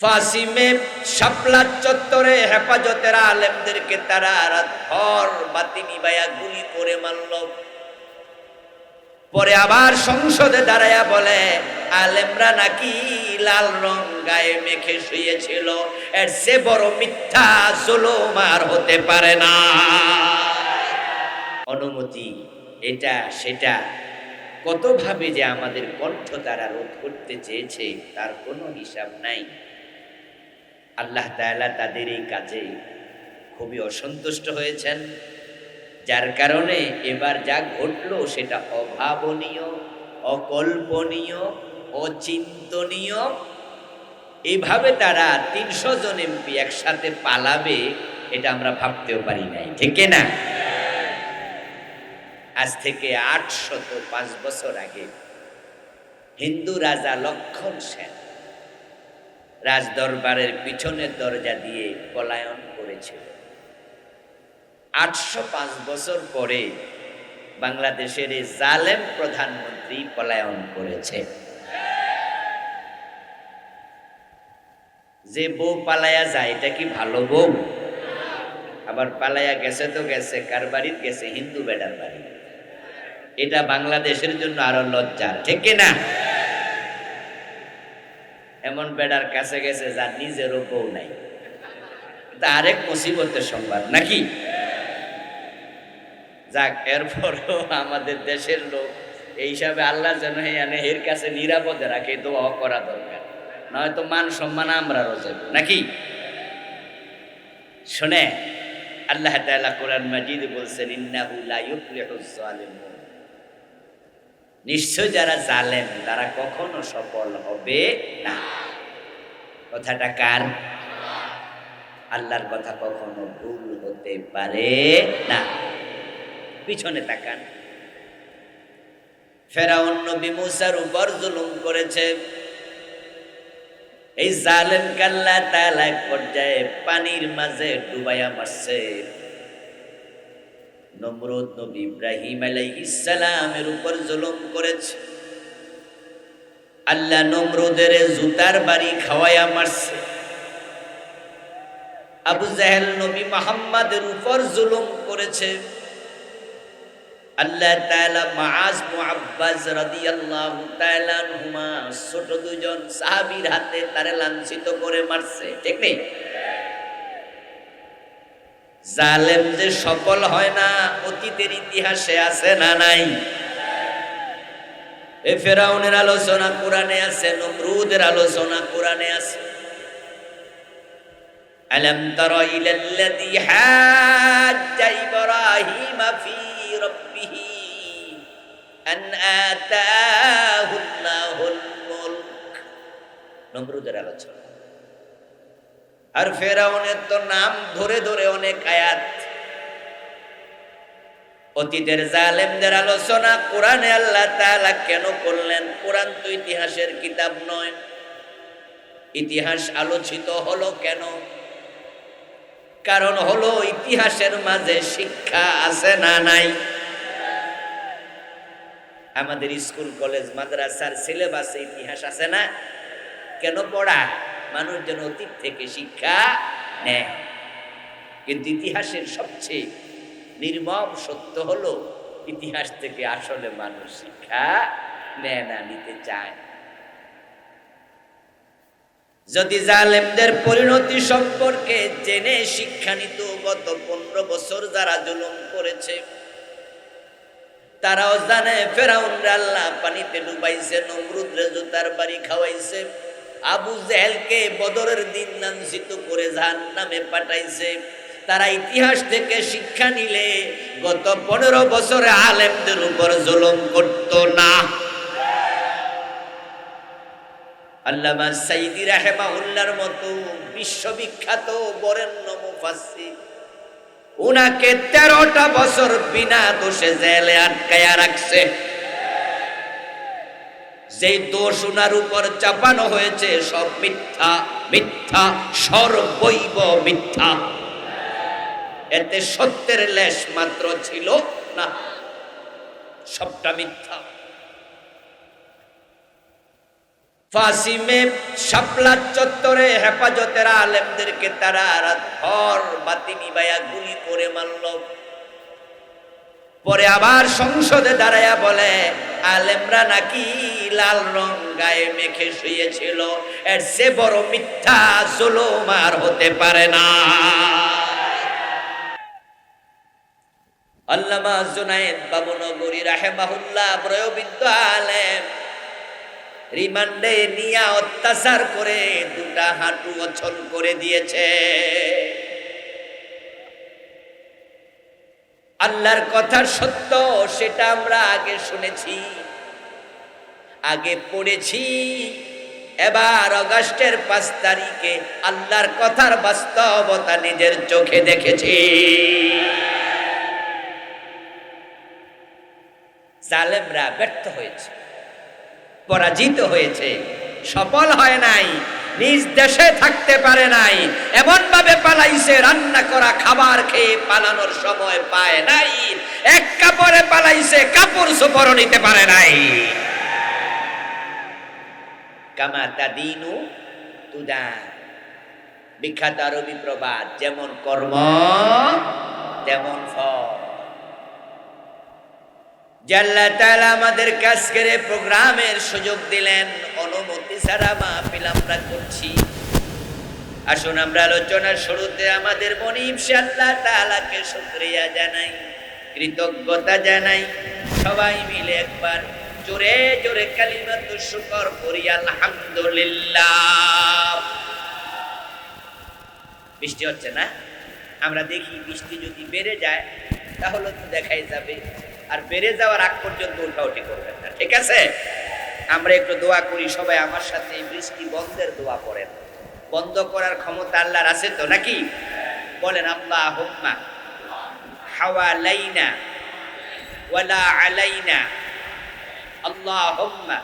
ফাসিমে শাপলা চত্বরে হেফাজতের আলেমদেরকে তারা রাতভর বাতি নিবাইয়া গুলি করে মারল। পরে আবার সংসদে দাঁড়ায়া বলে, আলেমরা নাকি লাল রং গায়ে মেখে শুয়েছিল, এর সে বড় মিথ্যা জুলুম আর হতে পারে না। অনুমতি, এটা, সেটা, কতভাবে যে আমাদের কণ্ঠ তারা রোধ করতে চেয়েছে, তার কোনো হিসাব নাই। আল্লাহ তাআলা তাদের এই কাজে খুবই অসন্তুষ্ট হয়েছেন। যার কারণে এবার যা ঘটলো সেটা অভাবনীয়, অকল্পনীয়, অচিন্তনীয়। এইভাবে তারা তিনশো জন এমপি একসাথে পালাবে, এটা আমরা ভাবতেও পারি নাই, ঠিক না? আজ থেকে আটশত পাঁচ বছর আগে হিন্দু রাজা লক্ষণ সেন রাজদরবারের পিছনের দরজা দিয়ে পলায়ন করেছিল আটশো পাঁচ বছর পরে বাংলাদেশের এই জালেম প্রধানমন্ত্রী পলায়ন করেছে। যে বউ পালায়া যায়, এটা কি ভালো বউ? আবার পালায়া গেছে তো গেছে, কার বাড়ির গেছে? হিন্দু বেডার বাড়ি। এটা বাংলাদেশের জন্য আরও লজ্জার ঠিক না এমন বেডার কাছে গেছে যার নিজেরও বউ নাই। তা আরেক মুসিবতের সংবাদ, নাকি? যাক, এরপরও আমাদের দেশের লোক এই হিসাবে আল্লাহ যেন এনে এর কাছে নিরাপদে রাখে দোয়া করা দরকার। নয়তো মান সম্মান আমরা রোজাব নাকি? শুনে আল্লাহ তাআলা কোরআন মাজিদ বলছেন, ইন্নাহু লা ইউফলিহুজ জালিমুন। নিশ্চয় যারা জালেম, তারা কখনো সফল হবে না। কথাটা কার? আল্লাহর কথা কখনো ভুল হতে পারে না। পিছনে তাকান। ফেরাউন নবী মুসার উপর জুলুম করেছে। এই জালেম কাল্লা তালা পর্যায়ে পানির মাঝে ডুবাইয়া মারছে। নমরুদ নবী ইব্রাহিম আলাইহিসসালামের উপর জুলুম করেছে। আল্লাহ নমরুদের জুতার বাড়ি খাওয়াইয়া মারছে। আবু জাহেল নবী মোহাম্মদের উপর জুলুম করেছে। আল্লাহ তাআলা মাআজ মুআব্বাজ রাদিয়াল্লাহু তাআলা আনহুমা ছোট দুজন সাহাবীর হাতে তারে লাঞ্ছিত করে মারছে। ঠিক নেই? জালেম যে সফল হয় না অতীতের ইতিহাসে আছে না নাই এ ফেরাউনের আলোচনা কোরআনে আছে নমরুদের আলোচনা কোরআনে আছে ألم تر إلى الذي حاج إبراهيم في ربه أن آتاه الله الملك নমরুদের আলোচনা আর ফেরাউনের তো নাম ধরে ধরে অনেক আয়াত। অতীতের জালেমদের আলোচনা কোরআনে আল্লাহ তাআলা কেন করলেন? কোরআন তো ইতিহাসের কিতাব নয়। ইতিহাস আলোচিত হলো কেন? কারণ হলো ইতিহাসের মাঝে শিক্ষা আছে না নাই। আমাদের স্কুল, কলেজ, মাদ্রাসার সিলেবাসে ইতিহাস আছে না? কেন পড়া? মানুষ যেন অতীত থেকে শিক্ষা নেয়। কিন্তু ইতিহাসের সবচেয়ে নির্মম সত্য হলো, ইতিহাস থেকে আসলে মানুষ শিক্ষা নেয় না, নিতে চায় যদি জালেমদের পরিণতি সম্পর্কে জেনে শিক্ষা নিত, গত পনেরো বছর যারা জুলুম করেছে, তারাও জানে ফেরাউন আল্লাহ পানিতে ডুবাইছে, নমরুদ্রে জুতার বাড়ি খাওয়াইছে। আবু জেহেলকে বদরের দিন লাঞ্ছিত করে জাহান নামে পাঠাইছে। তারা ইতিহাস থেকে শিক্ষা নিলে গত পনেরো বছরে আলেমদের উপর জুলুম করত না। আল্লামা সাইদি মতো বিশ্ববিখ্যাত বরেণ্য মুফাসসির, উনাকে তেরোটা বছর বিনা দোষে জেলে আটকায়া রাখছে। যেই দোষ ওনার উপর চাপানো হয়েছে, সব মিথ্যা মিথ্যা, সর্বৈব মিথ্যা। এতে সত্যের লেশ মাত্র ছিল না, সবটা মিথ্যা। ফাসিমে শাপলা চত্বরে হেফাজতের আলেমদেরকে তারা রাতভর বাতি নিবাইয়া গুলি করে মারল। পরে আবার সংসদে দাঁড়াইয়া বলে আলেমরা নাকি লাল রং গায়ে মেখে শুয়েছিল। এর সে বড় মিথ্যা জুলুম আর হতে পারে না। আল্লামা জুনায়েদ বাবুনগরী রাহেমাহুল্লাহ প্রয়োবিদ্য আলেম রিমান্ডে নিয়া অত্যাচার করে দুটা হাঁটু অচল করে দিয়েছে। আল্লাহর কথা সত্য, সেটা আমরা আগে শুনেছি, আগে পড়েছি। এবার অগাস্টের পাঁচ তারিখে আল্লাহর কথার বাস্তবতা নিজের চোখে দেখেছি। জালেমরা ব্যর্থ হয়েছে, পরাজিত হয়েছে, সফল হয় নাই। নিজ দেশে থাকতে পারে নাই। এমন ভাবে পালাইছে, রান্না করা খাবার খেয়ে পালানোর সময় পায় নাই। এক কাপড়ে পালাইছে, কাপড় সুপর নিতে পারে নাই। তুদা। বিখ্যাত আরবি প্রবাদ, যেমন কর্ম, তেমন ফল। জাল্লা তাআলা আমাদের কাজ করে প্রোগ্রামের সুযোগ দিলেন, অনুমতি ছাড়া মাহফিল আমরা করছি। আসুন আমরা আলোচনার শুরুতে আমাদের মনিব সে আল্লাহ তাআলাকে জানাই, কৃতজ্ঞতা জানাই, সবাই মিলে একবার জোরে জোরে কালিমাত শুকর করি, আলহামদুলিল্লাহ। বৃষ্টি হচ্ছে না? আমরা দেখি বৃষ্টি যদি বেড়ে যায়, তাহলে তো দেখাই যাবে। আর বেড়ে যাওয়ার আগ পর্যন্ত উঠাউঠি করবেন না, ঠিক আছে? আমরা একটু দোয়া করি, সবাই আমার সাথে এই বৃষ্টি বন্ধের দোয়া করেন বন্ধ করার ক্ষমতা আল্লাহর আছে তো নাকি? বলেন আল্লাহ হুম্মা হাওয়া লাইনা ওয়ালা আলাইনা। আল্লাহ হুম্মা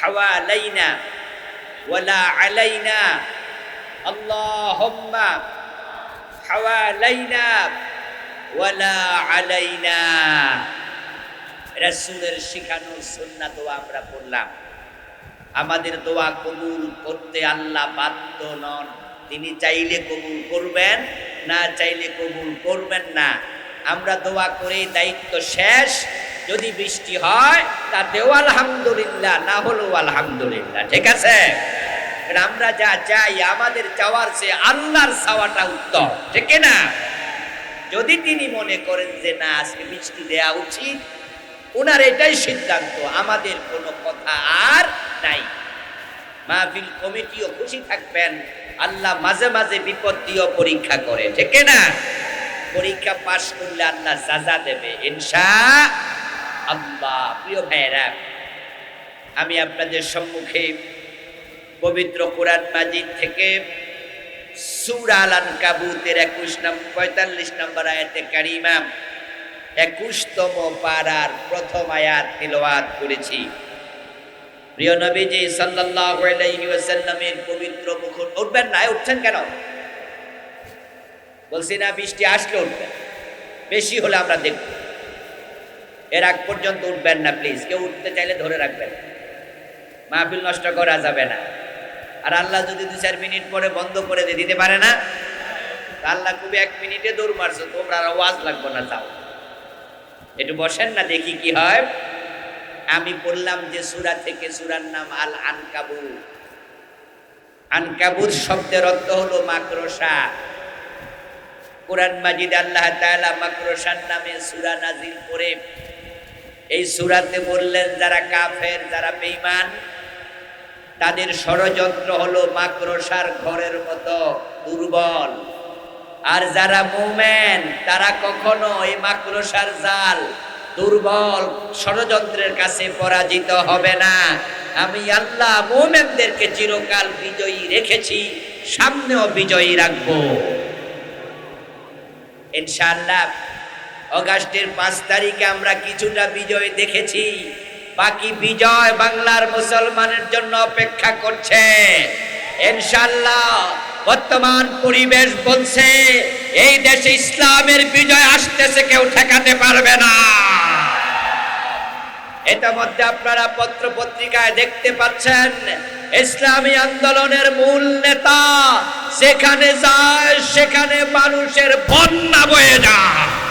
হাওয়া লাইনা ওয়ালা আলাইনা। আল্লাহ হুম্মা হাওয়া লাইনা ওয়ালা আলাইনা। রাসূলের শিখানো আমরা পড়লাম। আমাদের দোয়া কবুল করতে আল্লাহ বাধ্য নন। তিনি চাইলে কবুল করবেন, না চাইলে কবুল করবেন না। আমরা দোয়া করে দায়িত্ব শেষ। যদি বৃষ্টি হয়, তাতেও আলহামদুলিল্লাহ, না হলেও আলহামদুলিল্লাহ। ঠিক আছে? আমরা যা চাই, আমাদের চাওয়ার চেয়ে আল্লাহর চাওয়াটা উত্তম। ঠিক না যদি তিনি মনে করেন যে না, আজকে মিষ্টি দেয়া উচিত ওনার এটাই সিদ্ধান্ত, আমাদের কোনো কথা আর নাই। মাহফিল কমিটিও খুশি থাকবেন, আল্লাহ মাঝে মাঝে বিপদ দিয়েও পরীক্ষা করে, ঠিক না? পরীক্ষা পাশ করলে আল্লাহ সাজা দেবে, ইনশা আল্লাহ। প্রিয় ভাইয়েরা, আমি আপনাদের সম্মুখে পবিত্র কোরআন মাজিদ থেকে সুরা আল আনকাবুতের একুশ নম্বর পঁয়তাল্লিশ নম্বর আয়াতে কারিমা, একুশতম পাড়ার প্রথম আয়াত তিলওয়াত করেছি। প্রিয় নবীজি সাল্লাল্লাহু আলাইহি পবিত্র মুখর উঠবেন না উঠছেন কেন? বলছি না, বৃষ্টি আসলে উঠবেন বেশি হলে আমরা দেখব। এর আগ পর্যন্ত উঠবেন না প্লিজ কেউ উঠতে চাইলে ধরে রাখবেন। মাহফিল নষ্ট করা যাবে না। আর আল্লাহ যদি দু চার মিনিট পরে বন্ধ করে দিয়ে দিতে পারে না? আল্লাহ খুবই এক মিনিটে দৌড় মারছো, তোমরা আর ওয়াজ লাগবো না, যাও। একটু বসেন না, দেখি কি হয়। আমি বললাম যে সুরা থেকে সুরার নাম আল আনকাবু আনকাবুর শব্দের অর্থ হলো মাকড়সা। কোরআন মাজিদ আল্লাহ তাআলা মাকড়সার নামে সুরা নাজিল করে। এই সুরাতে বললেন, যারা কাফের, যারা বেঈমান তাদের ষড়যন্ত্র হলো মাকড়সার ঘরের মতো দুর্বল। আর যারা মুমেন, তারা কখনো এই মাকড়সার জাল দুর্বল ষড়যন্ত্রের কাছে পরাজিত হবে না। আমি আল্লাহ মোমেনদেরকে চিরকাল বিজয়ী রেখেছি, সামনেও বিজয়ী রাখব। ইনশাআল্লাহ, অগাস্টের পাঁচ তারিখে আমরা কিছুটা বিজয় দেখেছি। বাকি বিজয় বাংলার মুসলমানের জন্য অপেক্ষা করছে। ইনশাআল্লাহ বর্তমান পরিবেশ বলছে, এই দেশে ইসলামের বিজয় আসতেছে, কেউ ঠেকাতে পারবে না। ইতিমধ্যে আপনারা পত্র পত্রিকায় দেখতে পাচ্ছেন, ইসলামী আন্দোলনের মূল নেতা সেখানে যায়, সেখানে মানুষের বন্যা বয়ে যায়।